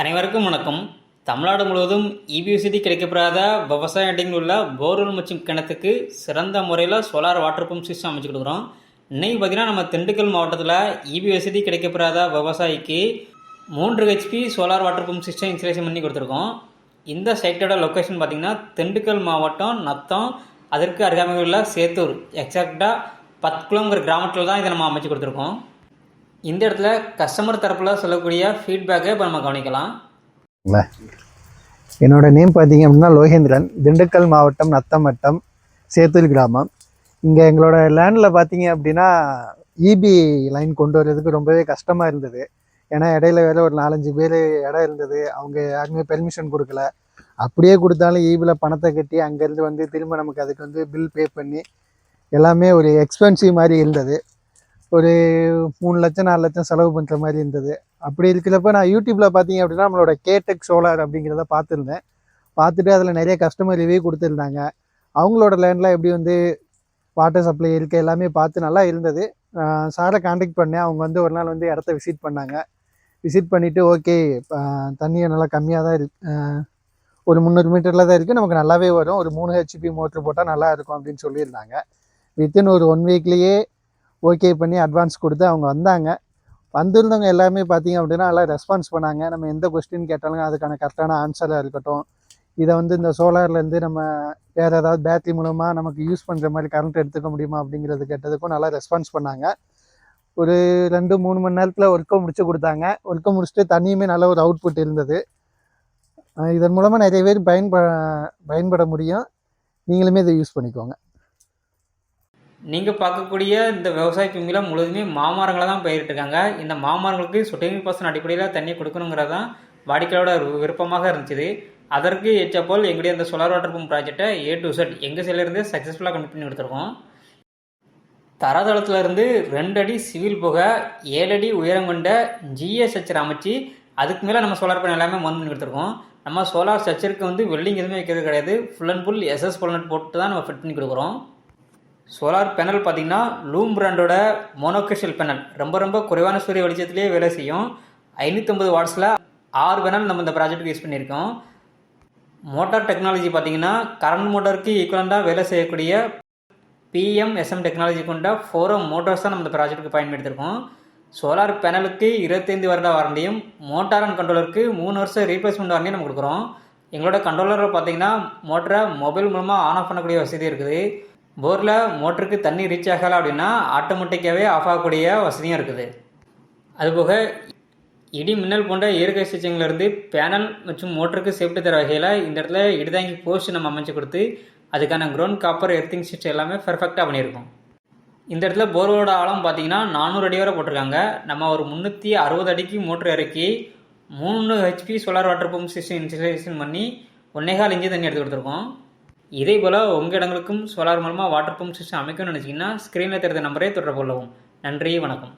அனைவருக்கும் வணக்கம். தமிழ்நாடு முழுவதும் E கிடைக்கப்படாத விவசாய இடங்களில் உள்ள போர்வெல் மற்றும் கிணத்துக்கு சிறந்த முறையில் சோலார் வாட்டர் பம்ப் சிஸ்டம் அமைச்சு கொடுக்குறோம். இன்னைக்கு பார்த்தீங்கன்னா நம்ம திண்டுக்கல் மாவட்டத்தில் E வசதி கிடைக்கப்படாத விவசாயிக்கு மூன்று HP solar water pump system installation பண்ணி கொடுத்துருக்கோம். இந்த சைட்டோட லொக்கேஷன் பார்த்திங்கன்னா திண்டுக்கல் மாவட்டம் நத்தம் அதற்கு அருகாமையில் உள்ள சேத்தூர். எக்ஸாக்டாக பத்து கிலோமீட்டர் கிராமத்தில் தான் இதை நம்ம அமைச்சு கொடுத்துருக்கோம். இந்த இடத்துல கஸ்டமர் தரப்பில் சொல்லக்கூடிய ஃபீட்பேக்கை இப்போ நம்ம கவனிக்கலாம். என்னோட நேம் பார்த்தீங்க அப்படின்னா லோகேந்திரன். திண்டுக்கல் மாவட்டம் நத்தம் வட்டம் சேத்தூர் கிராமம். இங்கே எங்களோட லேண்டில் பார்த்தீங்க அப்படின்னா இபி லைன் கொண்டு வர்றதுக்கு ரொம்பவே கஷ்டமாக இருந்தது. ஏன்னா இடையில வேற ஒரு நாலஞ்சு பேர் இடம் இருந்தது. அவங்க யாருமே பெர்மிஷன் கொடுக்கல. அப்படியே கொடுத்தாலும் ஈபியில் பணத்தை கட்டி அங்கேருந்து வந்து திரும்ப நமக்கு அதுக்கு வந்து பில் பே பண்ணி எல்லாமே ஒரு எக்ஸ்பென்சிவ் மாதிரி இருந்தது. ஒரு மூணு லட்சம் நாலு லட்சம் செலவு பண்ணுற மாதிரி இருந்தது. அப்படி இருக்கிறப்ப நான் யூடியூப்பில் பார்த்தீங்க அப்படின்னா நம்மளோட கேடெக் சோலார் அப்படிங்கிறத பார்த்துருந்தேன். பார்த்துட்டு அதில் நிறைய கஸ்டமர் ரிவ்யூ கொடுத்துருந்தாங்க. அவங்களோட லேண்ட்லாம் எப்படி வந்து வாட்டர் சப்ளை இருக்க எல்லாமே பார்த்து நல்லா இருந்தது. சாரை காண்டாக்ட் பண்ணேன். அவங்க வந்து ஒரு நாள் வந்து இடத்த விசிட் பண்ணாங்க. விசிட் பண்ணிவிட்டு ஓகே தண்ணியை நல்லா கம்மியாக தான் இருக்கு. ஒரு முந்நூறு மீட்டரில் தான் இருக்குது நமக்கு நல்லாவே வரும். ஒரு மூணு ஹெச்பி மோட்ரு போட்டால் நல்லா இருக்கும் அப்படின்னு சொல்லியிருந்தாங்க. வித்தின் ஒரு ஒன் வீக்லேயே ஓகே பண்ணி அட்வான்ஸ் கொடுத்து அவங்க வந்தாங்க. வந்திருந்தவங்க எல்லாருமே பார்த்தீங்க அப்படின்னா நல்லா ரெஸ்பான்ஸ் பண்ணாங்க. நம்ம எந்த கொஸ்டின் கேட்டாலும் அதுக்கான கரெக்டான ஆன்சராக இருக்கட்டும். இதை வந்து இந்த சோலார்லேருந்து நம்ம வேறு ஏதாவது பேட்டரி மூலமாக நமக்கு யூஸ் பண்ணுற மாதிரி கரண்ட் எடுத்துக்க முடியுமா அப்படிங்கிறது கேட்டதுக்கும் நல்லா ரெஸ்பான்ஸ் பண்ணாங்க. ஒரு ரெண்டு மூணு மணி நேரத்தில் ஒர்க்கை முடிச்சு கொடுத்தாங்க. ஒர்க்கை முடிச்சுட்டு தண்ணியுமே நல்ல ஒரு அவுட்புட் இருந்தது. இதன் மூலமாக நிறைய பேர் பயன்ப பயன்பட முடியும். நீங்களுமே இதை யூஸ் பண்ணிக்கோங்க. நீங்கள் பார்க்கக்கூடிய இந்த விவசாய பூமியில் முழுதுமே மாமரங்களை தான் பயிரிட்டுருக்காங்க இந்த மாமரங்களுக்கு சொட்டு பசன் அடிப்படையில் தண்ணி கொடுக்கணுங்கிறது தான் வாடிக்கையோட விருப்பமாக இருந்துச்சு. அதற்கு ஏற்றப்போல் எங்களுடைய இந்த சோலார் வாட்டர் பம்ப் ப்ராஜெக்டை ஏ டு செட் எங்கள் சைட்லேருந்து சக்ஸஸ்ஃபுல்லாக கம்ப்ளீட் பண்ணி கொடுத்துருக்கோம். தரதளத்துலேருந்து ரெண்டு அடி சிவில் புக ஏழு அடி உயரம் கொண்ட ஜிஎஸ் ஸ்ட்ரக்சர் அமைச்சு அதுக்கு மேலே நம்ம சோலார் பேனல் எல்லாமே மொன் பண்ணி கொடுத்துருக்கோம். நம்ம சோலார் ஸ்ட்ரக்சருக்கு வந்து வெல்டிங் எதுவுமே வைக்கிறது கிடையாது. Full and full SS bolt nut போட்டு தான் நம்ம ஃபிட் பண்ணி கொடுக்குறோம். சோலார் பேனல் பார்த்தீங்கன்னா லூம் பிராண்டோட மோனோகிறிஸ்டல் பேனல் ரொம்ப ரொம்ப குறைவான சூரிய வெளிச்சத்திலேயே வேலை செய்யும். ஐநூற்றம்பது வாட்ஸில் ஆறு பேனல் நம்ம இந்த ப்ராஜெக்ட்டுக்கு யூஸ் பண்ணியிருக்கோம். மோட்டார் டெக்னாலஜி பார்த்தீங்கன்னா கரண்ட் மோட்டருக்கு ஈக்குவலண்டாக வேலை செய்யக்கூடிய பிஎம்எஸ்எம் டெக்னாலஜி கொண்ட ஃபோரம் மோட்டார்ஸ் தான் நம்ம இந்த ப்ராஜெக்ட்டுக்கு பயன்படுத்தியிருக்கோம். சோலார் பேனலுக்கு இருபத்தைந்து வருட வாரண்டியும் மோட்டார் அண்ட் கண்ட்ரோலருக்கு மூணு வருஷம் ரீப்ளேஸ்மெண்ட் வாரண்டியும் நம்ம கொடுக்குறோம். எங்களோட கண்ட்ரோலரில் பார்த்தீங்கன்னா மோட்டரை மொபைல் மூலமாக ஆன் ஆஃப் பண்ணக்கூடிய வசதி இருக்குது. போரில் மோட்டருக்கு தண்ணி ரீச் ஆகலை அப்படின்னா ஆட்டோமேட்டிக்காகவே ஆஃப் ஆகக்கூடிய வசதியும் இருக்குது. அதுபோக இடி மின்னல் போன்ற இயற்கை சிகிச்சைகளிலிருந்து பேனல் மற்றும் மோட்டருக்கு சேஃப்டி தர வகையில் இந்த இடத்துல இடிதாங்கி போஸ்ட் நம்ம அமைச்சு கொடுத்து அதுக்கான க்ரௌண்ட் காப்பர் எர்த்திங் சிஸ்டம் எல்லாமே பெர்ஃபெக்டாக பண்ணியிருக்கோம். இந்த இடத்துல போரோட ஆழம் பார்த்தீங்கன்னா நானூறு அடி வரை போட்டிருக்காங்க. நம்ம ஒரு முந்நூற்றி அறுபது அடிக்கு மோட்டர் இறக்கி மூணு HP solar water pump system installation பண்ணி ஒன்னேகால் இஞ்சி தண்ணி எடுத்து கொடுத்துருக்கோம். இதே போல் உங்கள் இடங்களுக்கும் சோலார் மூலமாக வாட்டர் பம்ப் சிஸ்டம் அமைக்கணும்னு நினச்சிங்கன்னா ஸ்க்ரீனில் தெரிந்த நம்பரே தொடர்பு கொள்ளவும். நன்றி வணக்கம்.